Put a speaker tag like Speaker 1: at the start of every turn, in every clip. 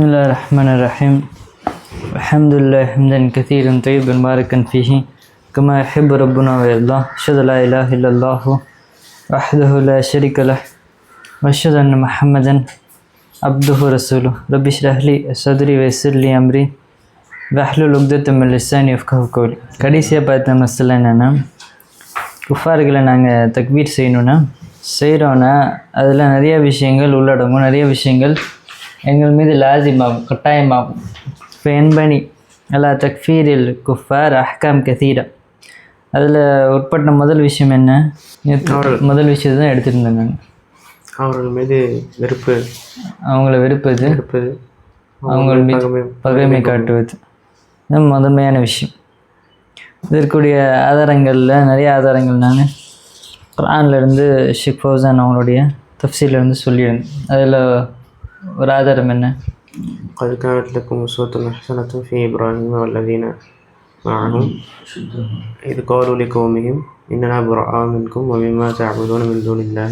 Speaker 1: بسم الله الرحمن الرحيم الحمد لله حمدا كثيرا طيبا باركا فيه كما يحب ربنا ويرضى أشهد لا إله إلا الله وحده لا شريك له وأشهد أن محمدا عبده ورسوله رب اشرح لي صدري ويسر لي أمري واحلل عقدة من لساني يفقهوا قولي கடைசியாக பார்த்த மசலா என்னென்னா குஃபார்களை நாங்கள் தக்வீர் செய்யணுன்னா செய்கிறோன்னா அதில் நிறைய விஷயங்கள் உள்ளடங்கும் நிறைய விஷயங்கள் எங்கள் மீது லாசிமாகும் கட்டாயமாகும் என்பனி அல்லா தக்ஃபீரில் குஃபார் அஹ்காம் கதீரா அதில் உட்பட்ட முதல் விஷயம் என்ன? முதல் விஷயத்தை தான் எடுத்திருந்தேன் நான்.
Speaker 2: அவர்கள் மீது வெறுப்பு.
Speaker 1: அவங்கள வெறுப்பது
Speaker 2: வெறுப்பது
Speaker 1: அவங்கள் மீது
Speaker 2: பகைமை.
Speaker 1: காட்டுவது. இது முதன்மையான விஷயம். இதற்குரிய ஆதாரங்களில் நிறைய ஆதாரங்கள் நான் குரான்ல இருந்து ஷிக் ஃபௌசான் அவங்களுடைய தஃசீல இருந்து சொல்லியிருந்தேன். அதில் ஒரு ஆதாரம் என்ன
Speaker 2: قد كانت لكم أسوة حسنة في إبراهيم والذين معه إذ قالوا لقومهم إننا براء منكم ومما تعبدون من دون الله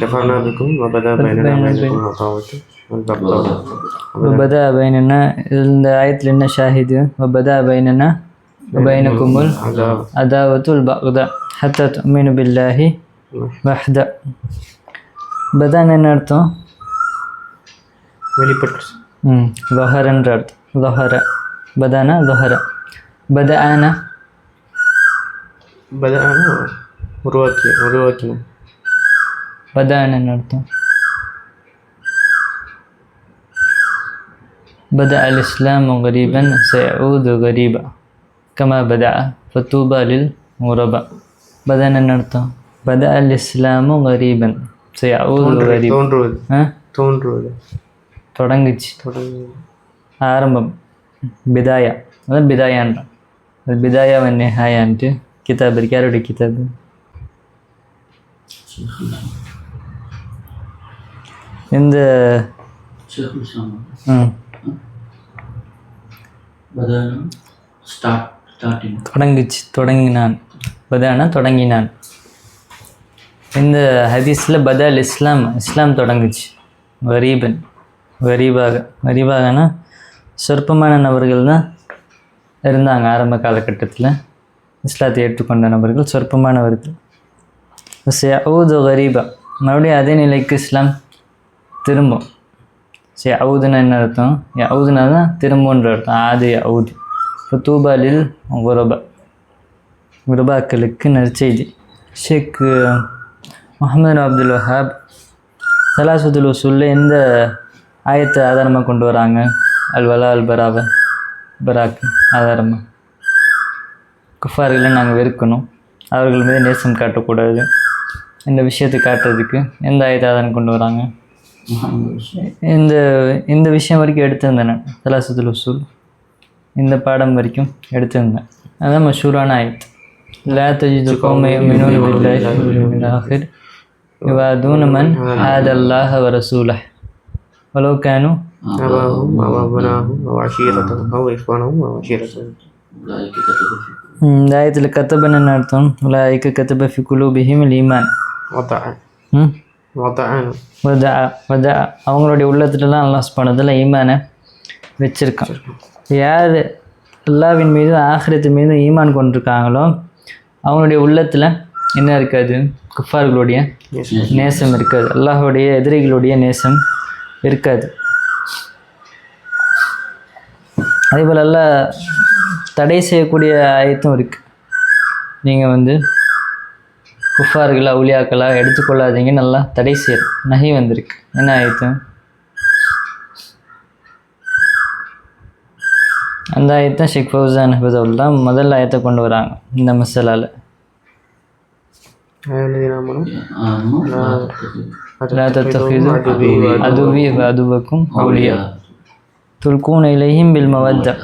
Speaker 2: كفرنا بكم وبدا بيننا وبينكم العداوة والبغضاء
Speaker 1: வபதா பைனனா இந்த ஆயத்தில் என்ன ஷாஹிது வபதா பைனனா வபைனகுமுல்
Speaker 2: عذاب
Speaker 1: அதாவத்துல் பக்தா ஹத்தா துமினு பில்லாஹி வஹ்தா பதான் என்ன அர்த்தம்
Speaker 2: வெளிப்பட்டு
Speaker 1: ம் லொஹரன்ற அர்த்தம் லொஹர பதானா லொஹர பத ஆனா
Speaker 2: பதான உருவாக்கி உருவாக்கினோம்
Speaker 1: பதான அர்த்தம் بدأ الإسلام غريبا سيعود غريبا كما بدأ فطوبى للغرباء بدأ அர்த்தம் بدأ الإسلام غريبا سيعود غريبا
Speaker 2: தோன்றுவது
Speaker 1: ஆ
Speaker 2: தோன்றுவது
Speaker 1: தொடங்குச்சு.
Speaker 2: தொடங்கி
Speaker 1: ஆரம்பம். பிதாயா. அதான் பிதாயான்றான் அது பிதாயா நிஹாயான்ட்டு கிதாப் இருக்கு. யாருடைய கிதாப்? இந்த தொடங்குச்சு. தொடங்கினான். பதானா? தொடங்கினான். இந்த ஹதீஸில் பதால் இஸ்லாம் இஸ்லாம் தொடங்குச்சு. கரீபன் வரிபாக கரீபாகனா சொற்பமான நபர்கள் தான் இருந்தாங்க ஆரம்ப காலகட்டத்தில். இஸ்லாத்தை ஏற்றுக்கொண்ட நபர்கள் சொற்பமானவர்கள். அவுது கரீபா. மறுபடியும் அதே நிலைக்கு இஸ்லாம் திரும்பும். சரி அவுதுனா என்ன அர்த்தம்? அவுதுனா தான் திரும்புன்ற அர்த்தம். ஆதி அவுது. இப்போ தூபாலில் குரபா. குரபாக்களுக்கு நற்செய்தி. ஷேக் முகமது அப்துல் வஹாப் சலாசுதுல் சொல்ல எந்த ஆயத்தை ஆதாரமாக கொண்டு வராங்க. அல் வலா அல் பராவ பராக் ஆதாரமாக குஃபார்களை நாங்கள் வெறுக்கணும். அவர்கள் மீது நேசம் காட்டக்கூடாது. இந்த விஷயத்தை காட்டுறதுக்கு எந்த ஆயத்தை ஆதாரம் கொண்டு வராங்க? இந்த இந்த விஷயம் வரைக்கும் எடுத்திருந்தேன் நான். தலாசத்துல் உசூல். இந்த பாடம் வரைக்கும் எடுத்திருந்தேன். அதான் மஷூரான ஆயத். லா தஜிது கௌமை பில்லாஹி. ஆஹிர் யுவாதூன மன் ஆதல்லாஹ வ ரசூலஹ் வலோ கானு
Speaker 2: أباهم أو أبناهم أو عشيرتهم أو إخوانهم أو عشيرتهم
Speaker 1: இந்த ஆயத்தில் கத்தபன் என்ன அர்த்தம் உலாய்க்கு கத்தப ஃபி குலூபிஹிம் ஈமான்
Speaker 2: وضع
Speaker 1: ம்
Speaker 2: وضعان
Speaker 1: வதா வதா அவங்களுடைய உள்ளத்துலலாம் அல்லாஹ் சுப்ஹானஹு ஈமானை வச்சுருக்கான் யார் அல்லாவின் மீதும் ஆகிரத்து மீதும் ஈமான் கொண்டிருக்காங்களோ அவங்களுடைய உள்ளத்தில் என்ன இருக்காது குஃபார்களுடைய நேசம் இருக்காது அல்லாஹ்வுடைய எதிரிகளுடைய நேசம் இருக்காது. அதே போல் அல்லாஹ் தடை செய்யக்கூடிய ஆயத்தும் இருக்குது நீங்கள் வந்து குஃபார்களா அவுலியாக்களா எடுத்துக்கொள்ளாதீங்க. நல்லா தடை செய்யற நகை வந்திருக்கு. என்ன ஆயத்து? அந்த ஆயத்தை ஷேக் ஃபௌசான் ஹபதுல்லா முதல் ஆயத்தை கொண்டு வராங்க இந்த மசாலாவில்
Speaker 2: يا الذين آمنوا
Speaker 1: லா தத்தஹிது அதுவி அதுவக்கும் அவுலியா துல்கூன் இலையும் பில் மவத்தா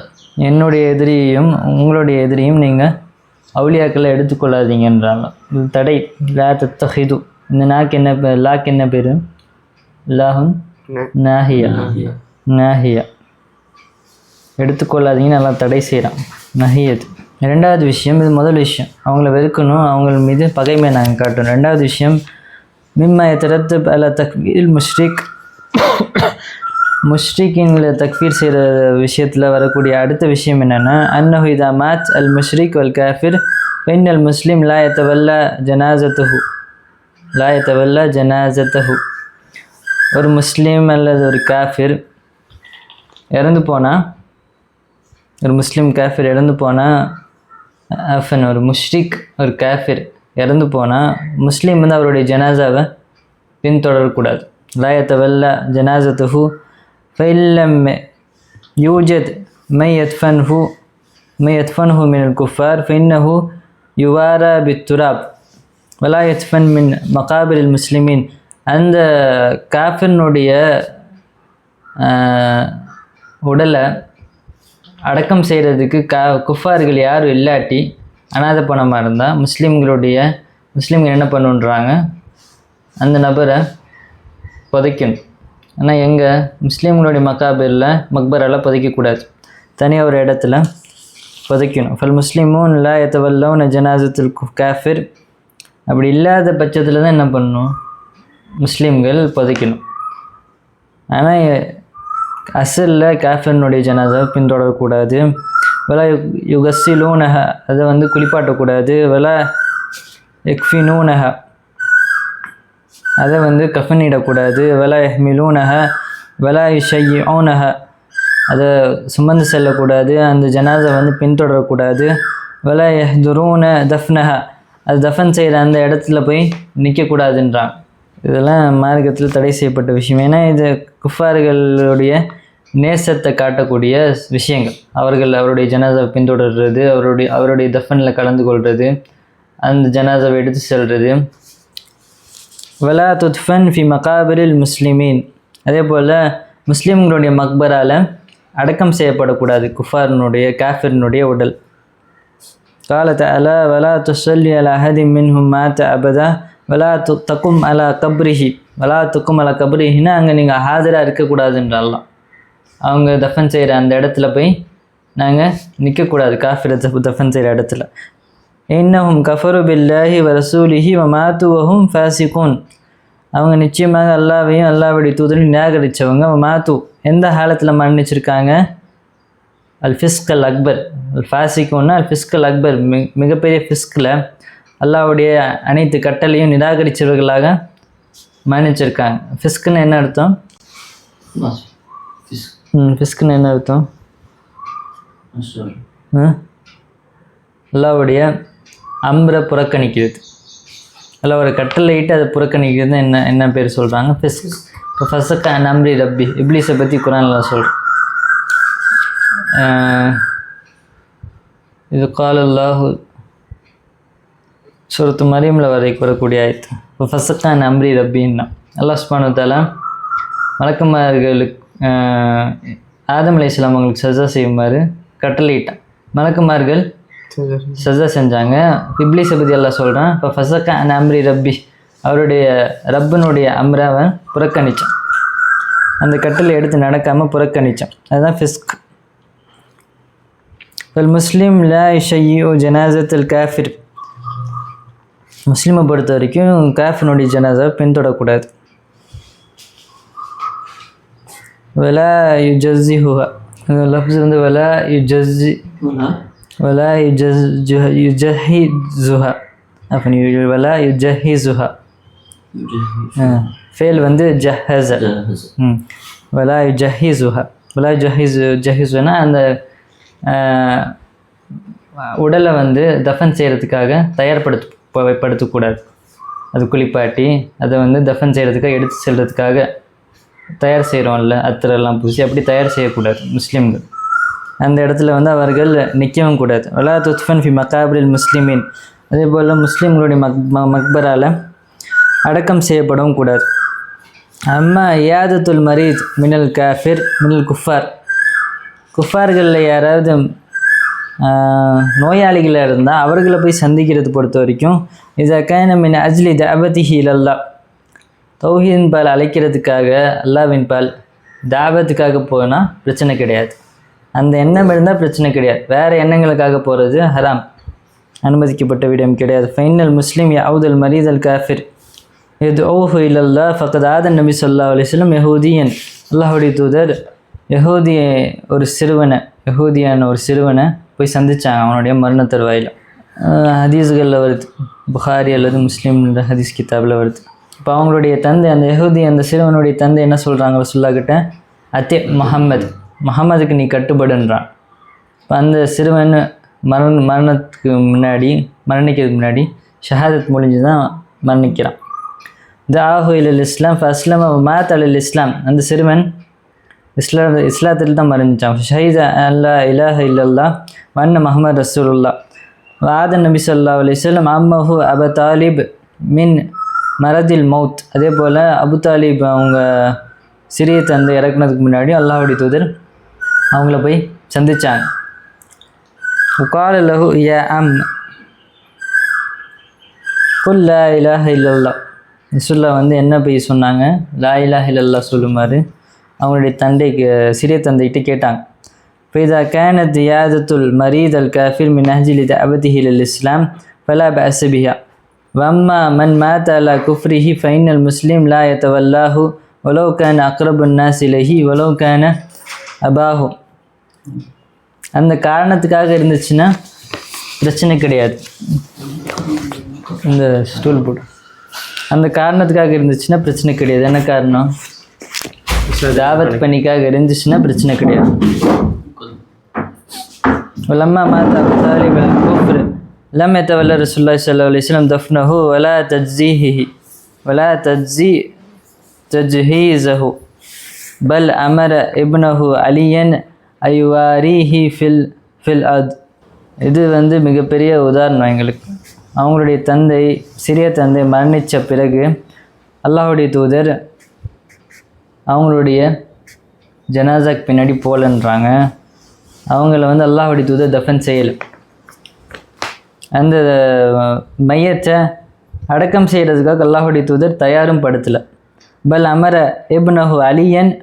Speaker 1: என்னுடைய எதிரியையும் உங்களுடைய எதிரியும் நீங்கள் அவுலியாக்களை எடுத்துக்கொள்ளாதீங்கன்றாங்க இது தடை லா தத்தஹிது இந்த நாக்கு என்ன பே லாக்கு என்ன பேர் லாஹுன் நாஹியா நாஹியா எடுத்துக்கொள்ளாதீங்கன்னு நல்லா தடை செய்கிறான் நஹியத் ரெண்டாவது விஷயம் இது முதல் விஷயம் அவங்கள வெறுக்கணும் அவங்க மீது பகைமை நாங்கள் காட்டணும் ரெண்டாவது விஷயம் مما يترتب على தக்வீல் முஷ்ரிக் முஷ்ரிக்கின்ல தக்ஃபீர் செய்கிற விஷயத்தில் வரக்கூடிய அடுத்த விஷயம் என்னென்னா அன்னஹு இதா மாத் அல் முஷ்ரிக் அல் காஃபிர் பெண் அல் முஸ்லீம் லா எத்தவல்லா ஜனாசத்துஹு லா எத்தவல்லா ஒரு முஸ்லீம் அல்லது ஒரு காஃபிர் இறந்து போனால் ஒரு முஸ்லீம் காஃபிர் இறந்து போனால் அஃபன் ஒரு முஷ்ரிக் ஒரு காஃபிர் இறந்து போனால் முஸ்லீம் வந்து அவருடைய ஜனாசாவை பின்தொடரக்கூடாது. லாயத்தை வெல்ல ஜனாசத்து ஹூ ஃபைல்லம் யூஜத் மை யத்ஃபன்ஹு மை ஹூ மின் குஃபார் குஃபார் ஹூ யுவாரா பித்துராப். வலா எத்ஃபன் மின் மகாபில் முஸ்லிமின். அந்த காஃபினுடைய உடலை அடக்கம் செய்கிறதுக்கு கா குஃபார்கள் யாரும் இல்லாட்டி அனாதை பணமாக இருந்தால் முஸ்லீம்களுடைய முஸ்லீம்கள் என்ன பண்ணுன்றாங்க? அந்த நபரை புதைக்கணும். ஆனால் எங்கள் முஸ்லீம்களுடைய மக்காபிரில் மக்பரால் புதைக்கக்கூடாது. தனியாக ஒரு இடத்துல புதைக்கணும். ஃபல் முஸ்லீமும் இல்லை எத்தவல்லோன ஜனாதத்தில் காஃபிர். அப்படி இல்லாத பட்சத்தில் தான் என்ன பண்ணணும் முஸ்லீம்கள் புதைக்கணும். ஆனால் அசலில் காஃபிரனுடைய ஜனாதாவை பின்தொடரக்கூடாது. வில லூனக அதை வந்து குளிப்பாட்டக்கூடாது. வில எக்ஃபினூனஹ அதை வந்து கஃனிடக்கூடாது வில மிலூனக வில ஓனக அதை சுமந்து செல்லக்கூடாது. அந்த ஜனாதை வந்து பின்தொடரக்கூடாது. வில துரூன தஃப்னஹ அது தஃபன் செய்கிற அந்த இடத்துல போய் நிற்கக்கூடாதுன்றான் இதெல்லாம் மார்க்கத்தில் தடை செய்யப்பட்ட விஷயம். ஏன்னா இது குஃபார்களுடைய நேசத்தை காட்டக்கூடிய விஷயங்கள். அவர்கள் அவருடைய ஜனாசா பின்தொடர்றது அவருடைய அவருடைய தஃபனில் கலந்து கொள்வது அந்த ஜனாசாவை எடுத்து செல்வது வலா துத்ஃபன் ஃபி மகாபரில் முஸ்லிமீன். அதே போல் முஸ்லீம்களுடைய மக்பரால் அடக்கம் செய்யப்படக்கூடாது குஃபாரினுடைய காஃபிரினுடைய உடல். காலத்தை அலா வலா துசல்லி அல அஹதி மின்ஹும் மாத்த அபதா வலா து தக்கும் அலா கப்ரிஹி. வலா துக்கும் அலா கப்ரிஹின்னா அங்கே நீங்கள் ஹாஜராக இருக்கக்கூடாதுன்றாலாம் அவங்க தஃபன் செய்கிற அந்த இடத்துல போய் நாங்கள் நிற்கக்கூடாது காஃபிர தஃபன் செய்கிற இடத்துல. இன்னஹும் கஃபரு பில்லாஹி வரசூலிஹி வ மாத்துவஹும் ஃபாசிகூன். அவங்க நிச்சயமாக அல்லாவையும் அல்லாவுடைய தூதரையும் நிராகரித்தவங்க மாத்து எந்த காலத்தில் மன்னிச்சிருக்காங்க? அல் ஃபிஸ்கல் அக்பர். அல் ஃபாசிகூன்னா அல் ஃபிஸ்கல் அக்பர். மிக மிகப்பெரிய ஃபிஸ்கில் அல்லாவுடைய அனைத்து கட்டளையும் நிராகரித்தவர்களாக மன்னிச்சிருக்காங்க. ஃபிஸ்க்குன்னு என்ன அர்த்தம்? ஃபிஸ்க்குன்னு என்ன அர்த்தம்? அல்லாவுடைய அம்பரை புறக்கணிக்கிறது. அல்லாவோட கட்டளையிட்டு அதை புறக்கணிக்கிறது என்ன என்ன பேர் சொல்கிறாங்க ஃபிஸ்க். இப்போ ஃபசக்கா நம்ரி ரப்பி. இப்லீஸை பற்றி குரானில் சொல்கிறேன் இது காலல்லாஹு சுரத்து மரியமில் வரை வரக்கூடிய ஆயத்து. இப்போ ஃபசக்கா நம்ரி ரப்பின்னா. அல்லாஹ் சுபானு தாலா ஆதம் அலி இஸ்லாம் அவங்களுக்கு சஜா செய்யுமாறு கட்டளையிட்டான். மலக்குமார்கள் சஜா செஞ்சாங்க. இப்ளி சபதி எல்லாம் சொல்கிறான் இப்போ ஃபசக்கா அன் அம்ரி ரப்பி. அவருடைய ரப்பனுடைய அம்ராவை புறக்கணித்தான் அந்த கட்டளை எடுத்து நடக்காமல் புறக்கணித்தான் அதுதான் ஃபிஸ்க். ஃபல் முஸ்லீம் லா இஷையோ ஜனாசத்தில் காஃபிர். முஸ்லீமை பொறுத்த வரைக்கும் காஃபினுடைய ஜனாசாவை பின்தொடக்கூடாது வல யுஜஸ்ஸி ஹுஹ லஃப்ஸ் வந்து வல யுஜஸ்ஸி
Speaker 3: வல
Speaker 1: யுஜஸ் யுஜஹி ஜுஹ அப்படின்னு வல யுஜஹி
Speaker 3: ஜுஹ
Speaker 1: ஃபேல் வந்து ஜஹஸ ம். வல யுஜஹி ஜுஹ வல ஜஹி ஜஹிஸுனா அந்த உடலை வந்து தஃபன் செய்கிறதுக்காக தயார்படுத்த படுத்தக்கூடாது. அது குளிப்பாட்டி அதை வந்து தஃபன் செய்கிறதுக்காக எடுத்து செல்கிறதுக்காக தயார் செய்கிறோம்ல அத்திரெல்லாம் பூசி அப்படி தயார் செய்யக்கூடாது முஸ்லீம்கள். அந்த இடத்துல வந்து அவர்கள் நிற்கவும் கூடாது. வலா துத்ஃபன் ஃபி மக்காபிரில் முஸ்லிமின். அதே போல் முஸ்லீம்களுடைய மக் ம மக்பரால் அடக்கம் செய்யப்படவும் கூடாது. அம்மா ஏதத்துல் மரீத் மினல் காஃபிர் மினல் குஃபார். குஃபார்களில் யாராவது நோயாளிகளாக இருந்தால் அவர்களை போய் சந்திக்கிறது பொறுத்த வரைக்கும் இதை கைன மின் அஜ்லி தபதி ஹீலல்லா தௌஹீன் பால் அழைக்கிறதுக்காக அல்லாவின் பால் தாபத்துக்காக போனால் பிரச்சனை கிடையாது. அந்த எண்ணம் இருந்தால் பிரச்சனை கிடையாது. வேறு எண்ணங்களுக்காக போகிறது ஹராம். அனுமதிக்கப்பட்ட விடம் கிடையாது. ஃபைனல் முஸ்லீம் யாவுதல் மரீதல் காஃபிர். இது ஓஹு இல்லல்லா ஃபக்கத் ஆதன் நபி சொல்லா அலிஸ்லம் யஹூதியன். அல்லாஹுடைய தூதர் யஹூதிய ஒரு சிறுவனை யஹூதியான ஒரு சிறுவனை போய் சந்தித்தாங்க அவனுடைய மரண தருவாயில். ஹதீஸ்களில் வருது. புகாரி அல்லது முஸ்லீம் ஹதீஸ் கிதாபில் வருது. இப்போ அவங்களுடைய தந்தை அந்த யஹூதி அந்த சிறுவனுடைய தந்தை என்ன சொல்கிறாங்க ரசுல்லாக்கிட்ட அத்தே மஹம்மது முஹம்மதுக்கு நீ கட்டுப்படுன்றான். இப்போ அந்த சிறுவன் மரண மரணத்துக்கு முன்னாடி மரணிக்கிறதுக்கு முன்னாடி ஷஹாதத் முடிஞ்சு தான் மரணிக்கிறான். தாஹு இல் இஸ்லாம் ஃபஸ்லம் மாத் அலில் இஸ்லாம். அந்த சிறுவன் இஸ்லா இஸ்லாத்தில் தான் மறைஞ்சான் ஷஹீத் அல்லா இலாஹ இல்லல்லா வண்ண முகமது ரசூலுல்லா வாத நபி சொல்லா அலிஸ்லம் அம்மஹு அப தாலிப் மின் மரதில் மவுத் அதே போல் அபு தாலிப் அவங்க சிறிய தந்தை இறக்குனதுக்கு முன்னாடி அல்லாஹுடைய தூதர் அவங்கள போய் சந்திச்சாங்க உகால லஹு ய அம் குல் லா இலாஹ இல்லல்லா ரசுல்லா வந்து என்ன போய் சொன்னாங்க லா இலாஹ இல்லல்லா சொல்லுமாறு அவங்களுடைய தந்தைக்கு சிறிய தந்தைகிட்ட கேட்டாங்க فإذا كانت زيادة المريض الكافر من أجل دعوته للإسلام فلا بأس بها வம்மா மன் மாத்தாலா குஃப்ரிஹி ஃபைனல் முஸ்லீம் லா யத்தவல்லாஹு ஒலோகான அக்ரபுன்னாஸ் இலஹி ஒலோகான அபாஹு அந்த காரணத்துக்காக இருந்துச்சுன்னா பிரச்சனை கிடையாது. இந்த ஸ்டூல் போட்டு. அந்த காரணத்துக்காக இருந்துச்சுன்னா பிரச்சனை கிடையாது. என்ன காரணம்? தாவத் பணிக்காக இருந்துச்சுன்னா பிரச்சனை கிடையாது. உலம்மா மாதா தாலிபல் லம் எத்தவல்ல ரசுல்லா சல்லா அலிஸ்லம் தஃப்னஹு வலா தஜ்ஜிஹிஹி வலா தஜ்ஜி தஜ்ஹீஸஹு பல் அமர இப்னஹு அலியன் ஐவாரி ஹி ஃபில் ஃபில் அத் இது வந்து மிகப்பெரிய உதாரணம் எங்களுக்கு. அவங்களுடைய தந்தை சிறிய தந்தை மரணித்த பிறகு அல்லாஹுடைய தூதர் அவங்களுடைய ஜனாசாக்கு பின்னாடி போகலன்றாங்க அவங்கள வந்து அல்லாஹுடைய தூதர் தஃபன் செய்யலை. அந்த மையத்தை அடக்கம் செய்கிறதுக்காக அல்லாஹுடைய தூதர் தயாரும் படுத்தலை. பல் அமர இப்னஹு அலியன்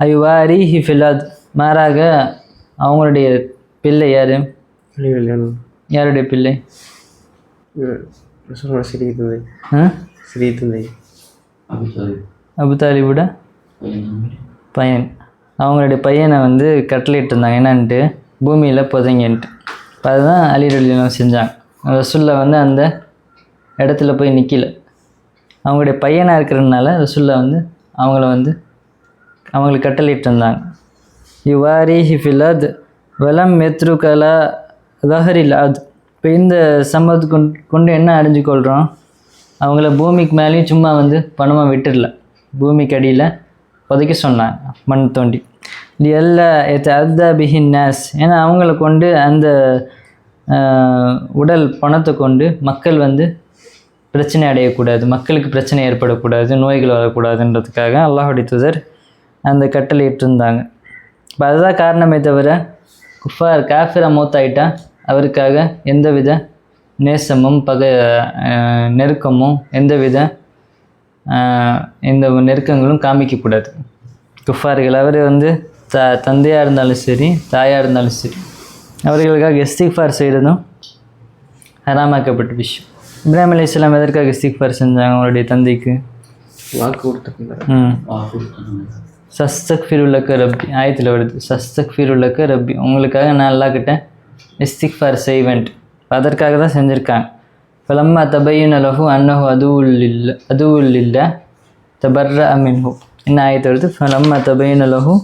Speaker 1: ஐவாரி ஹி ஃபிலாத் மாறாக அவங்களுடைய பிள்ளை யார்? யாருடைய பிள்ளை?
Speaker 2: சிறிய தந்தை.
Speaker 1: ஆ?
Speaker 2: சிறிய தந்தை.
Speaker 3: Abu Talib.
Speaker 1: அபு தாலிபோட?
Speaker 3: பையன்.
Speaker 1: அவங்களுடைய பையனை வந்து கட்டளையிட்டு இருந்தாங்க என்னன்ட்டு? பூமியில் புதைங்கன்ட்டு. அதுதான் அலிரலிலாம் செஞ்சாங்க. ரசுல்லா வந்து அந்த இடத்துல போய் நிற்கல அவங்களுடைய பையனாக இருக்கிறதுனால ரசுல்லா வந்து அவங்கள வந்து அவங்களுக்கு கட்டளிட்டு இருந்தாங்க. யுவாரி ஹிஃபிலத் வலம் மெத்ருகலா தஹரில் அது இப்போ இந்த சம்பவத்து கொண்டு கொண்டு என்ன அறிஞ்சுக்கொள்கிறோம் அவங்கள பூமிக்கு மேலேயும் சும்மா வந்து பணமாக விட்டுடல. பூமிக்கு அடியில் புதைக்க சொன்னாங்க மண் தோண்டி. எல்லா எத்த அத்தா பிஹின் நேஸ் ஏன்னா அவங்கள கொண்டு அந்த உடல் பணத்தை கொண்டு மக்கள் வந்து பிரச்சனை அடையக்கூடாது மக்களுக்கு பிரச்சனை ஏற்படக்கூடாது நோய்கள் வரக்கூடாதுன்றதுக்காக அல்லாஹுடைய தூதர் அந்த கட்டளை இருந்தாங்க இப்போ அதுதான் காரணமே தவிர குஃபார் காஃபிரா மூத்தாயிட்டா அவருக்காக எந்தவித நேசமும் பக நெருக்கமும் எந்தவித ஆஹ், எந்த நெருக்கங்களும் காமிக்கக்கூடாது. குஃபார்கள் அவர் வந்து த தந்தையாக இருந்தாலும் சரி தாயாக இருந்தாலும் சரி அவர்களுக்காக இஸ்திக்ஃபார் செய்கிறதும் ஹராமாக்கப்பட்ட விஷயம். இப்ராஹிம் அலி இஸ்லாம் எதற்காக இஸ்திக்ஃபார் செஞ்சாங்க அவங்களுடைய தந்தைக்கு?
Speaker 2: வாக்கு
Speaker 1: சஸ்தக் ஃபிருல்லக்க ரப்பி. ஆயத்தில் வருது. சஸ்தக் ஃபிருல்லக்க ரப்பி. உங்களுக்காக நான் அல்லாஹ்கிட்ட இஸ்திக்ஃபார் செய்வேன்ட்டு அதற்காக தான் செஞ்சுருக்காங்க. ஃபலம்மா தபையுன் அலஹு அன்னஹு அதுவுல் இல்ல அதுவுல் இல்ல தபர்ர அமின்ஹு என்ன ஆயத்து வருது. ஃபலம்மா தபையுன் அலஹு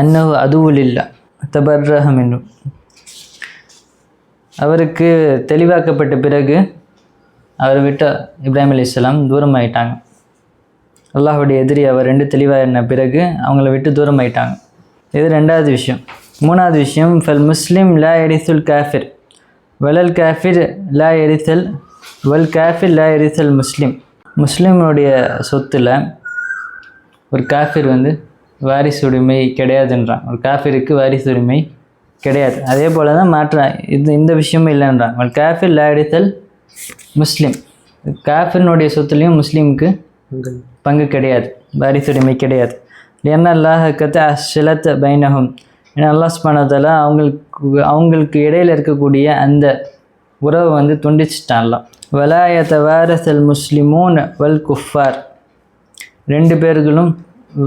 Speaker 1: அன்னஹு அதுவுல் இல்ல தபர்ர என்றும் அவருக்கு தெளிவாக்கப்பட்ட பிறகு அவர் விட்ட இப்ராஹிம் அலி இஸ்லாம் தூரமாயிட்டாங்க. அல்லாஹுடைய எதிரி அவர் ரெண்டு தெளிவான பிறகு அவங்கள விட்டு தூரம் ஆயிட்டாங்க இது ரெண்டாவது விஷயம். மூணாவது விஷயம் ஃபல் முஸ்லீம் லா எரிசுல் காஃபிர். வலல் காஃபிர் லா எரிசல் வல் காஃபிர் லா எரிசல் முஸ்லீம். முஸ்லீமுடைய சொத்தில் ஒரு காஃபிர் வந்து வாரிசுரிமை கிடையாதுன்றான். ஒரு காஃபிருக்கு வாரிசுரிமை கிடையாது. அதே போல் தான் மாற்றான் இது இந்த விஷயமும் இல்லைன்றான். வல் காஃபிர் லா எரிசல் முஸ்லீம். காஃபிர்னுடைய சொத்துலேயும் முஸ்லீமுக்கு பங்கு. கிடையாது. வாரிசுரிமை கிடையாது. ஏன்னா அல்லாஹ் கத்த அஷலத் பைனஹும். ஏன்னா அல்லாஹ் ஸ்பானதால அவங்களுக்கு அவங்களுக்கு இடையில இருக்கக்கூடிய அந்த உறவை வந்து துண்டிச்சிட்டான்லாம் வலாயத்த வாரசல் முஸ்லிமூன் வல் குஃபார். ரெண்டு பேர்களும்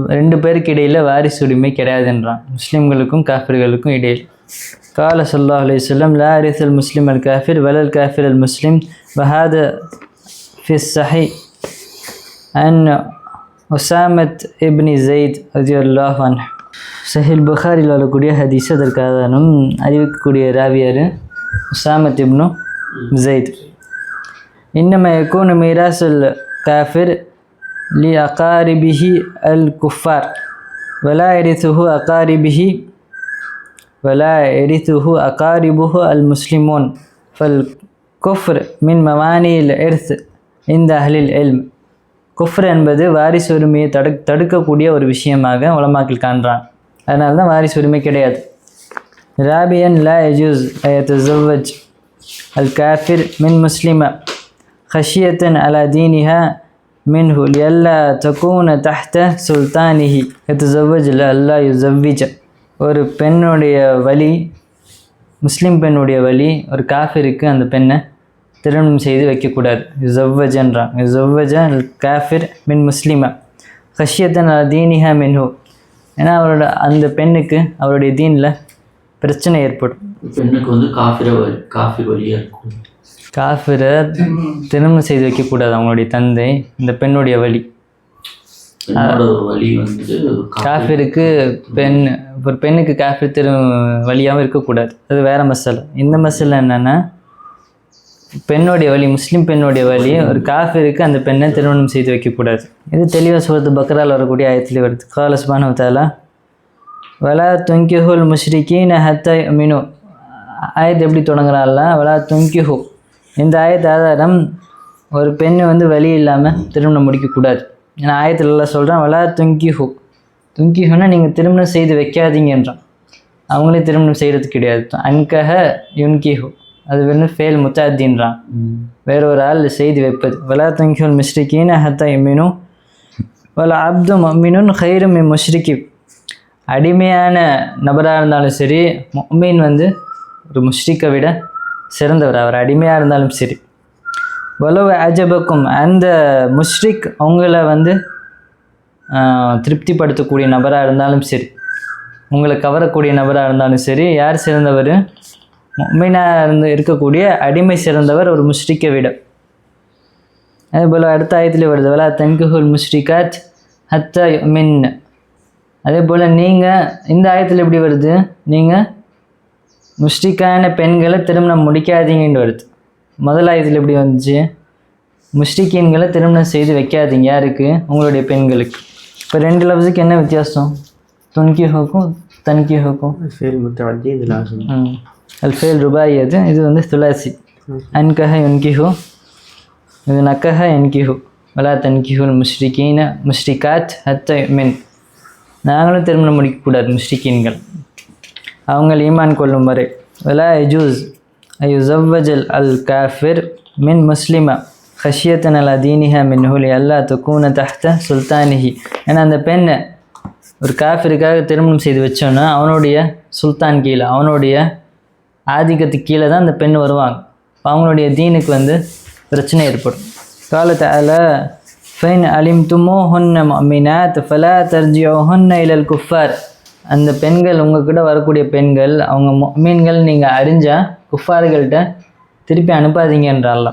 Speaker 1: ரெண்டு பேருக்கு இடையில் வாரிசு உரிமை கிடையாதுன்றான். முஸ்லீம்களுக்கும் காஃபிர்களுக்கும் இடையில். கால சொல்லா அலி சொல்லம் லா அல் முஸ்லீம் அல் காஃபிர் வலல் காஃபிர் அல் முஸ்லீம் வஹாத ஃபிஸ் சஹி அண்ட் ஒசாமத் இப்னி ஜெயித் அஜியுல்லாஹ் அன் சஹில் புகாரில் வரக்கூடிய ஹதீஸ் அதற்காதானும் அறிவிக்கக்கூடிய ராவியார் உசாமத் இப்னு ஜெயித் இன்னம எக்கூனு மீராசுல் காஃபிர் லி அகாரிபிஹி அல் குஃபார் வலா எரிசுஹு அகாரிபிஹி ولا يرثه أقاربه المسلمون فالكفر من موانع الإرث عند أهل العلم குஃப்ர் என்பது வாரிசு உரிமையை தடு தடுக்கக்கூடிய ஒரு விஷயமாக உலமாக்கில் காண்றான் அதனால தான் வாரிசு உரிமை கிடையாது ராபியன் லா யஜூஸ் يتزوج الكافر من مسلمة خشية على دينها منه لئلا تكون تحت سلطانه يتزوج لألا يزوج ஒரு பெண்ணுடைய வழி முஸ்லீம் பெண்ணுடைய வழி ஒரு காஃபிருக்கு அந்த பெண்ணை திருமணம் செய்து வைக்கக்கூடாது யுசவ்வஜன்றான் யுசவ்வஜ காஃபிர் மின் முஸ்லிம ஹஷியத்தன் தீனிஹா மின்ஹு ஏன்னா அவரோட அந்த பெண்ணுக்கு அவருடைய தீனில் பிரச்சனை ஏற்படும்
Speaker 3: பெண்ணுக்கு வந்து காஃபிர வலி காஃபி வழியாக இருக்கும்
Speaker 1: காஃபிரை திருமணம் செய்து வைக்கக்கூடாது அவங்களுடைய தந்தை இந்த பெண்ணுடைய வழி. காஃபிருக்கு பெண் ஒரு பெண்ணுக்கு காஃபிர் திரு வழியாகவும் இருக்கக்கூடாது. அது வேற மசாலா. இந்த மசாலா என்னென்னா பெண்ணுடைய வழி முஸ்லீம் பெண்ணுடைய வழி ஒரு காஃபிருக்கு அந்த பெண்ணை திருமணம் செய்து வைக்கக்கூடாது. இது தெளிவாக சொல்கிறது பக்ரால் வரக்கூடிய ஆயத்தில் வருது. கால சுபானு தாலா வலா துங்கிஹுல் முஷ்ரிகீன ஹத்த மினு ஆயத்து எப்படி தொடங்குறாள்ல வலா துங்கிஹு இந்த ஆயத்து ஆதாரம் ஒரு பெண் வந்து வழி இல்லாமல் திருமணம் முடிக்கக்கூடாது. ஏன்னா ஆயத்தில் எல்லாம் சொல்கிறேன் வலா துங்கி ஹூன்னா நீங்கள் திருமணம் செய்து வைக்காதீங்கன்றான் அவங்களே திருமணம் செய்கிறது கிடையாது. அன்கஹ யுன்கிஹு. அது வெறும் ஃபேல் முத்தாத்தின்றான். வேற ஒரு ஆள் செய்து வைப்பது. வலா துங்கிஹுல் முஷ்ரிகீன ஹத்தா இம்மினும் வல அப்து மம்மினும் ஹைரும் இம் அடிமையான நபராக இருந்தாலும் சரி மொமீன் வந்து ஒரு முஷ்ரிக்கை விட சிறந்தவர் அவர் அடிமையாக இருந்தாலும் சரி. வலவ அஜபக்கும் அந்த முஷ்ரிக் அவங்கள வந்து திருப்திப்படுத்தக்கூடிய நபராக இருந்தாலும் சரி உங்களை கவரக்கூடிய நபராக இருந்தாலும் சரி யார் சிறந்தவர்? மொமீனாக இருந்து இருக்கக்கூடிய அடிமை சிறந்தவர் ஒரு முஷ்ரிக்கை விட. அதே போல் அடுத்த ஆயத்திலே வருது வலா தன்குஹுல் முஷ்ரிகாத் ஹத்த மின் அதே போல் நீங்கள் இந்த ஆயத்தில் எப்படி வருது? நீங்கள் முஷ்டிக்கான பெண்களை திருமணம் முடிக்காதீங்கன்னு வருது. முதல்ல இதில் எப்படி வந்துச்சு? முஷ்டிக்கீன்களை திருமணம் செய்து வைக்காதீங்க. யாருக்கு? உங்களுடைய பெண்களுக்கு. இப்போ ரெண்டு லவ்ஸுக்கு என்ன வித்தியாசம்? துன்கி ஹோக்கும் தன்கி ஹோக்கும் அல் ஃபேல் ரூபாய் அது. இது வந்து துளாசி. அன்கஹ என்கிஹோ இது நக்கஹ என்கிஹோ வலா தன்கிஹுல் முஷ்டிகீன முஷ்டிகாத் ஹத்த மென் நாங்களும் திருமணம் முடிக்கக்கூடாது முஷ்டிகீன்கள். அவங்க ஈமான் கொள்ளும் வரை. வலா எஜூஸ் ஐயுசவ்வஜல் அல் காஃபிர் மின் முஸ்லிமா ஹஷியத்தன் அல் அதீனிஹா மின் ஹுலி அல்லா துக்கூன தஹ்த சுல்தானிஹி. ஏன்னா அந்த பெண்ணை ஒரு காஃபிருக்காக திருமணம் செய்து வச்சோன்னா அவனுடைய சுல்தான் கீழே அவனுடைய ஆதிக்கத்துக்கு கீழே தான் அந்த பெண் வருவாங்க. அவங்களுடைய தீனுக்கு வந்து பிரச்சனை ஏற்படும். காலத்தை அல ஃபைன் அலிம் துமோ ஹொன்ன மினாத் ஃபலா தர்ஜியோ ஹொன்ன இலல் குஃபார். அந்த பெண்கள் உங்ககிட்ட வரக்கூடிய பெண்கள் அவங்க மீன்கள் நீங்கள் அறிஞ்சால் குஃபார்கள்ட்ட திருப்பி அனுப்பாதீங்கன்றால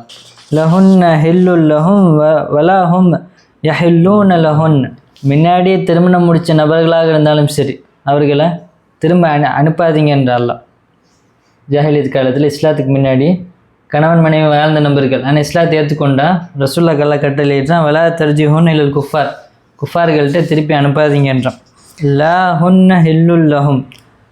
Speaker 1: லஹுன்ன ஹில்லுல் லஹும் வ வலாஹும் யஹில்லூன் லஹுன். முன்னாடியே திருமணம் முடித்த நபர்களாக இருந்தாலும் சரி அவர்களை திரும்ப அனு அனுப்பாதீங்கன்றால ஜாஹிலியத் காலத்தில் இஸ்லாத்துக்கு முன்னாடி கணவன் மனைவி வாழ்ந்த நபர்கள் ஆனால் இஸ்லாத்தை ஏற்றுக்கொண்டா ரசுல்லா கல்லா கட்டளையிட்டான் வலா தர்ஜிஹூன் இல்லை குஃபார். குஃபார்கள்ட்ட திருப்பி அனுப்பாதீங்கன்றான் லா ஹுன்ன ஹில்லுல்லஹும்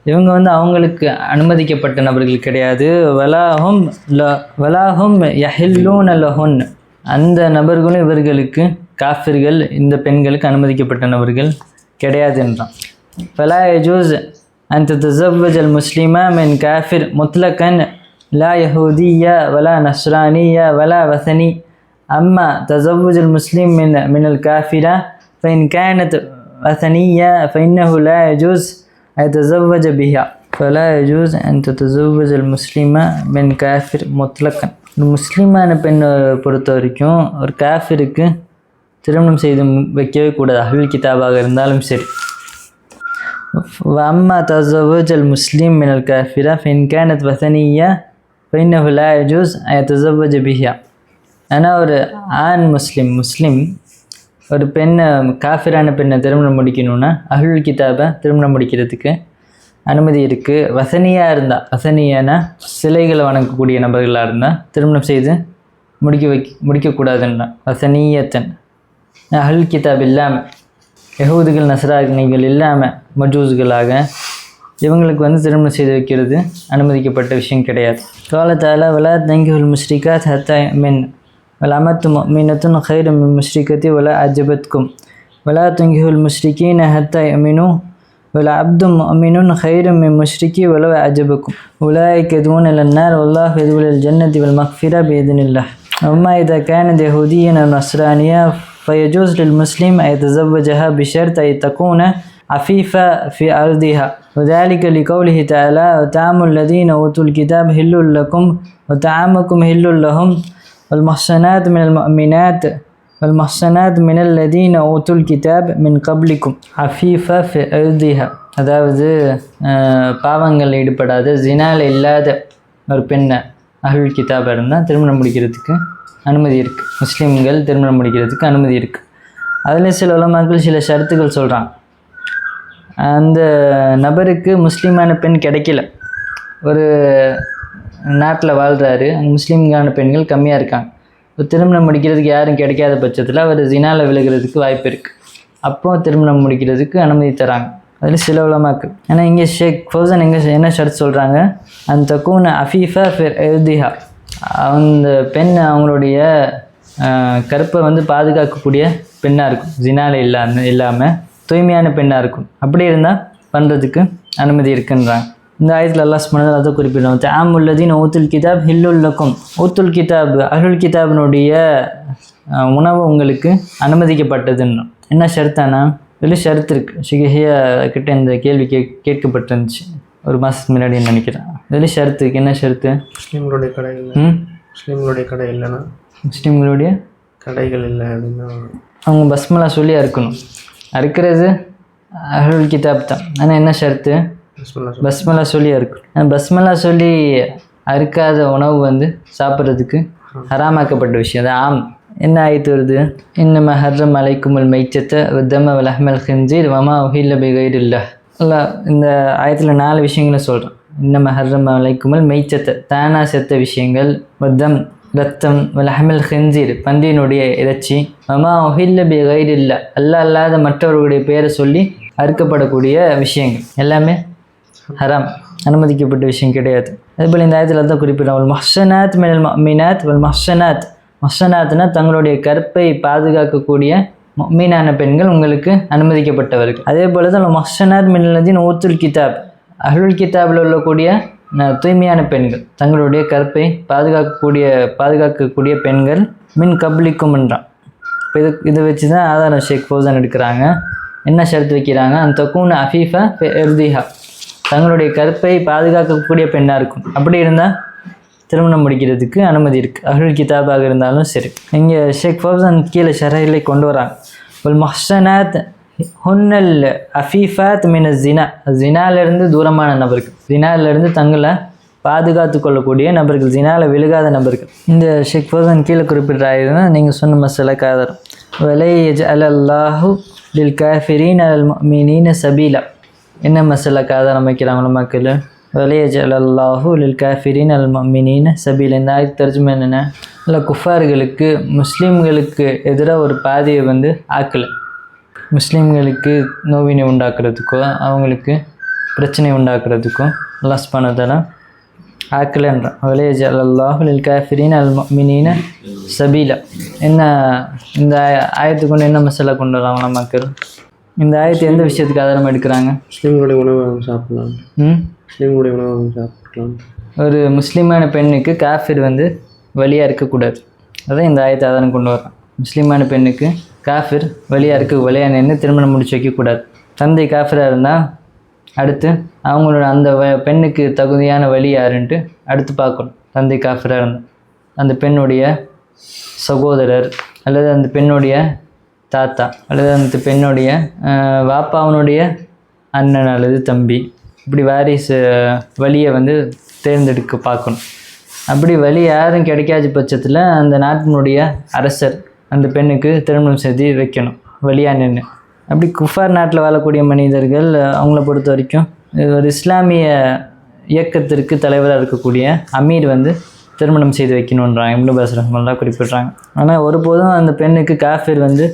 Speaker 1: இவங்க வந்து அவங்களுக்கு அனுமதிக்கப்பட்ட நபர்கள் கிடையாது. வலாஹும் ல வலாஹும் யஹில்லூன் லஹுன். அந்த நபர்களும் இவர்களுக்கு காஃபிர்கள் இந்த பெண்களுக்கு அனுமதிக்கப்பட்ட நபர்கள் கிடையாது என்றான். ஃபலா யஜூஸ் அந்த தசவ்வஜ் அல் முஸ்லிமா மின் காஃபிர் முத்லகன் லா யஹூதியா வலா நஸ்ரானியா வலா வசனி. அம்மா தசவ்வஜ் அல் முஸ்லீம் மின் மினல் காஃபிரா ஃபைன் கேனத் وثنية فإنه لا يجوز أن يتزوج بها فلا يجوز أن تتزوج المسلمة من كافر مطلقا ஒரு முஸ்லீமான பெண்ணை பொறுத்த வரைக்கும் ஒரு காஃபிருக்கு திருமணம் செய்து மு- வைக்கவே கூடாது அஹ்லுல் கிதாபாக இருந்தாலும் சரி وأما تزوج المسلم من الكافرة فإن كانت وثنية فإنه لا يجوز أن يتزوج بها ஆனால் ஒரு ஆண் முஸ்லீம் முஸ்லீம் ஒரு பெண்ணை காஃபிரான பெண்ணை திருமணம் முடிக்கணும்னா அஹ்லுல் கிதாபை திருமணம் முடிக்கிறதுக்கு அனுமதி இருக்குது வசனியாக இருந்தால் வசனியானா சிலைகளை வணங்கக்கூடிய நபர்களாக இருந்தால் திருமணம் செய்து முடிக்க வைக்க முடிக்கக்கூடாதுன்னா வசனியத்தன். அஹ்ல் கிதாப் இல்லாமல் யகூதுகள் நசராக்னிகள் இல்லாமல் மஜூஸ்களாக இவங்களுக்கு வந்து திருமணம் செய்து வைக்கிறது அனுமதிக்கப்பட்ட விஷயம் கிடையாது. காலத்தால் வலா தங்கிகள் முஸ்ரிகாத் ஹத்தா மின் والأمة مؤمنة خير من مشركة ولا أعجبتكم. ولا تنكحوا المشركين حتى يؤمنوا. ولا عبد مؤمن خير من مشرك ولو أعجبكم. أولئك إلى النار والله إلى الجنة والمغفرة بإذن الله. أما إذا كانت يهوديا أو نصرانية فيجوز للمسلم أن يتزوجها بشرط أن تكون عفيفة في أرضها. وذلك لقوله تعالى وطعام الذين أوتوا الكتاب حل لكم وطعامكم حل لهم والمحصنات من المؤمنات والمحصنات من الذين أوتوا الكتاب من قبلكم عفيفة في أرضها அதாவது அஹ், பாவங்களில் ஈடுபடாத ஜினால இல்லாத ஒரு பெண்ணை அருள் கிதாபாக இருந்தால் திருமணம் முடிக்கிறதுக்கு அனுமதி இருக்குது முஸ்லீம்கள் திருமணம் முடிக்கிறதுக்கு அனுமதி இருக்குது அதில் சில உலமாக்கள் சில ஷரத்துகள் சொல்கிறாங்க அந்த நபருக்கு முஸ்லீமான பெண் கிடைக்கல ஒரு நாட்டில் வாழ்கிறாரு அங்கே முஸ்லீம்கான பெண்கள் கம்மியாக இருக்காங்க. திருமணம் முடிக்கிறதுக்கு யாரும் கிடைக்காத பட்சத்தில் அவர் ஜினாவில் விழுகிறதுக்கு வாய்ப்பு இருக்குது அப்போ திருமணம் முடிக்கிறதுக்கு அனுமதி தராங்க. அதில் சில உலமாக்கு ஆனால் இங்கே ஷேக் ஃபௌசன் எங்கே என்ன ஷர்ட் சொல்கிறாங்க அந்த தக்கூன அஃபீஃபா ஃபெர் எர்திஹா அந்த பெண் அவங்களுடைய கருப்பை வந்து பாதுகாக்கக்கூடிய பெண்ணாக இருக்கும். ஜினால இல்லாமல் இல்லாமல் தூய்மையான பெண்ணாக இருக்கும். அப்படி இருந்தால் பண்ணுறதுக்கு அனுமதி இருக்குன்றாங்க. இந்த ஆயத்தில் சுப்ஹானஹு வ அதை குறிப்பிடுறோம் தாம் உள்ளதின் ஊத்துல் கிதாப் ஹில்லுல்லக்கும் ஊத்துல் கிதாப் அருள் கிதாபினுடைய உணவு உங்களுக்கு அனுமதிக்கப்பட்டதுன்னு. என்ன ஷர்த்தானா? இதில் ஷர்த் இருக்குது ஷிகஹியா கிட்ட இந்த கேள்வி கே கேட்கப்பட்டிருந்துச்சு. ஒரு மாதத்துக்கு முன்னாடி நினைக்கிறேன். இதில் ஷர்த்து இருக்கு. என்ன ஷர்த்து?
Speaker 2: முஸ்லீம்களுடைய கடை இல்லை முஸ்லீம்களுடைய கடை இல்லைன்னா?
Speaker 1: முஸ்லீம்களுடைய?
Speaker 2: கடைகள் இல்லை அப்படின்னா?
Speaker 1: அவங்க பஸ்மலா சொல்லி அறுக்கணும் அறுக்கிறது அருள் கிதாப் தான். ஆனால் என்ன ஷர்த்து? பஸ்மலா சொல்லி அறுக்கணும் பஸ்மலா சொல்லி அறுக்காத உணவு வந்து சாப்பிட்றதுக்கு ஹராமாக்கப்பட்ட விஷயம். தான் ஆம். என்ன ஆயிட்டு வருது? இன்னம ஹர்ரம் அலைக்குமுல் மைச்சத்தை வித்தம வலஹமல் ஹின்சீர் வமா உஹில்ல பிகைர் இல்ல இந்த ஆயத்தில் நாலு விஷயங்களை சொல்கிறேன் இன்னம ஹர்ரம் அலைக்குமுல் மெய்ச்சத்தை தானா செத்த விஷயங்கள் வத்தம் ரத்தம் வலஹமல் ஹின்சீர் பந்தியினுடைய இறைச்சி வமா உஹில்ல பிகைர் இல்ல அல்லா அல்லாத மற்றவர்களுடைய பெயரை சொல்லி அறுக்கப்படக்கூடிய விஷயங்கள். எல்லாமே ஹராம் அனுமதிக்கப்பட்ட விஷயம் கிடையாது. அதேபோல் இந்த ஆயத்தில் தான் குறிப்பிடுறோம் வல் மஹ்சனாத் மினல் மீனாத் வல் மஹ்சனாத். மஹ்சனாத்னா தங்களுடைய கற்பை பாதுகாக்கக்கூடிய மீனான பெண்கள் உங்களுக்கு அனுமதிக்கப்பட்டவர்கள். அதே போல் தான் மஹ்சனாத் மினல்லதின் ஊத்துல் கிதாப். அஹ்லுல் கிதாபில் உள்ளக்கூடிய தூய்மையான பெண்கள் தங்களுடைய கற்பை பாதுகாக்கக்கூடிய பாதுகாக்கக்கூடிய பெண்கள் மின் கப்ளிக்கும் என்றான். இப்போ இது இதை வச்சு தான் ஆதாரம் ஷேக் ஃபோசன் எடுக்கிறாங்க. என்ன ஷரத்து வைக்கிறாங்க? அந்த தக்கூன் அஃபீஃபா எர்திஹா தங்களுடைய கருப்பை பாதுகாக்கக்கூடிய பெண்ணாக இருக்கும். அப்படி இருந்தால் திருமணம் முடிக்கிறதுக்கு அனுமதி இருக்குது அஹ்லுல் கிதாபாக இருந்தாலும் சரி. இங்கே ஷேக் ஃபவுசன் கீழே ஷரையிலே கொண்டு வராங்க. உல் மஹ்சனாத் ஹுன்னல் அஃபீஃபாத் மின ஜினா ஜினாலேருந்து தூரமான நபர்கள். ஜினாலேருந்து தங்களை பாதுகாத்து கொள்ளக்கூடிய நபர்கள். ஜினால விழுகாத நபர்கள். இந்த ஷேக் ஃபவுசன் கீழே குறிப்பிட்ட நீங்கள் சொன்ன மசாலாக்கு காதரம் வலை அலல்லாஹு லில் காஃபிரீன் அல் மீனின் சபீலா. என்ன மசாலாக்கு ஆதாரம் வைக்கிறாங்களோ மக்கள் வலை அலல்லாஹு லில் காஃபிரீன் அல் மீனீன சபீல் இந்த ஆயிரத்தி தர்ஜுமா என்னென்ன இல்லை குஃபார்களுக்கு முஸ்லீம்களுக்கு எதிராக ஒரு பாதையை வந்து ஆக்கலை. முஸ்லீம்களுக்கு நோவினை உண்டாக்குறதுக்கோ அவங்களுக்கு பிரச்சனை உண்டாக்குறதுக்கோ பண்ணதெல்லாம் சுப்ஹானஹு ஆக்கலன்றான் வலையஜ் லில் காஃபிரின் அல் மினின சபீலா என்ன இந்த ஆயத்துக்கு கொண்டு என்ன மசாலா கொண்டு வராங்களா மக்கள்? இந்த ஆயத்தை எந்த விஷயத்துக்கு ஆதாரம் எடுக்கிறாங்க?
Speaker 2: முஸ்லீம்களுடைய உணவை அவங்க சாப்பிடலாம்.
Speaker 1: ம்?
Speaker 2: முஸ்லீம்களுடைய உணவை அவங்க சாப்பிடலாம்.
Speaker 1: ஒரு முஸ்லீமான பெண்ணுக்கு காஃபிர் வந்து வழியாக இருக்கக்கூடாது. அதான் இந்த ஆயத்தை ஆதாரம் கொண்டு வரான் முஸ்லீமான பெண்ணுக்கு காஃபிர் வழியாக இருக்க வழியாக நின்று திருமணம் முடிச்சு வைக்கக்கூடாது. தந்தை காஃபிராக இருந்தால் அடுத்து அவங்களோட அந்த வ- பெண்ணுக்கு தகுதியான வழி யாருன்ட்டு அடுத்து பார்க்கணும். தந்தை காஃபிராக இருந்தால் அந்த பெண்ணுடைய சகோதரர் அல்லது அந்த பெண்ணுடைய தாத்தா அல்லது அந்த பெண்ணுடைய ஆஹ், வாப்பாவனுடைய அண்ணன் அல்லது தம்பி. இப்படி வாரிசு வழியை வந்து தேர்ந்தெடுக்க பார்க்கணும். அப்படி வழி யாரும் கிடைக்காத பட்சத்தில் அந்த நாட்டினுடைய அரசர் அந்த பெண்ணுக்கு திருமணம் செய்து வைக்கணும். வழியாக நின்று அப்படி குஃபார் நாட்டில் வாழக்கூடிய மனிதர்கள் அவங்கள பொறுத்த வரைக்கும் ஒரு இஸ்லாமிய இயக்கத்திற்கு தலைவராக இருக்கக்கூடிய அமீர் வந்து திருமணம் செய்து வைக்கணுன்றாங்க இம்னு பாஸ் ரஹ்மல்லா குறிப்பிட்றாங்க. ஆனால் ஒருபோதும் அந்த பெண்ணுக்கு காஃபிர் வந்து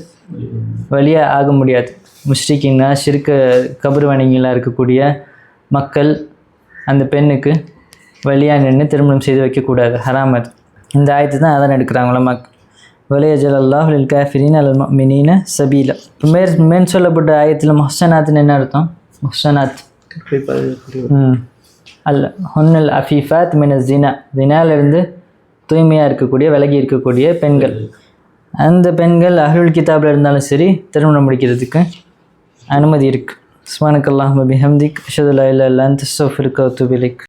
Speaker 1: வழியாக ஆக முடியாது. முஷ்டிக்கின்னா சிறுக்க கபர் வணிகங்களாக இருக்கக்கூடிய மக்கள் அந்த பெண்ணுக்கு வழியாக நின்று திருமணம் செய்து வைக்கக்கூடாது. ஹராம் அது. இந்த ஆயத்து தான் அதான் எடுக்கிறாங்களா மக் வலையஜல் அல்லாஹ் லில் காஃபிரின் அல் மினின சபீல. இப்போ மேற் மேன் சொல்லப்பட்ட ஆயத்தில் மொஹசனாத்னு என்ன அர்த்தம்? மொஹசனாத். ம். அல்ல ஹொன்னல் அஃபீஃபாத் மின ஜினா. ஜினாலிருந்து தூய்மையாக இருக்கக்கூடிய விலகி இருக்கக்கூடிய பெண்கள். அந்த பெண்கள் அஹ்லுல் கிதாபில் இருந்தாலும் சரி திருமணம் முடிக்கிறதுக்கு அனுமதி இருக்குது சுமானக்கல்லாஹ் பிஹம்திக் அஷதுல்லா இல்லா இல்லா அந்த சோஃபிருக்கா துபிலிக்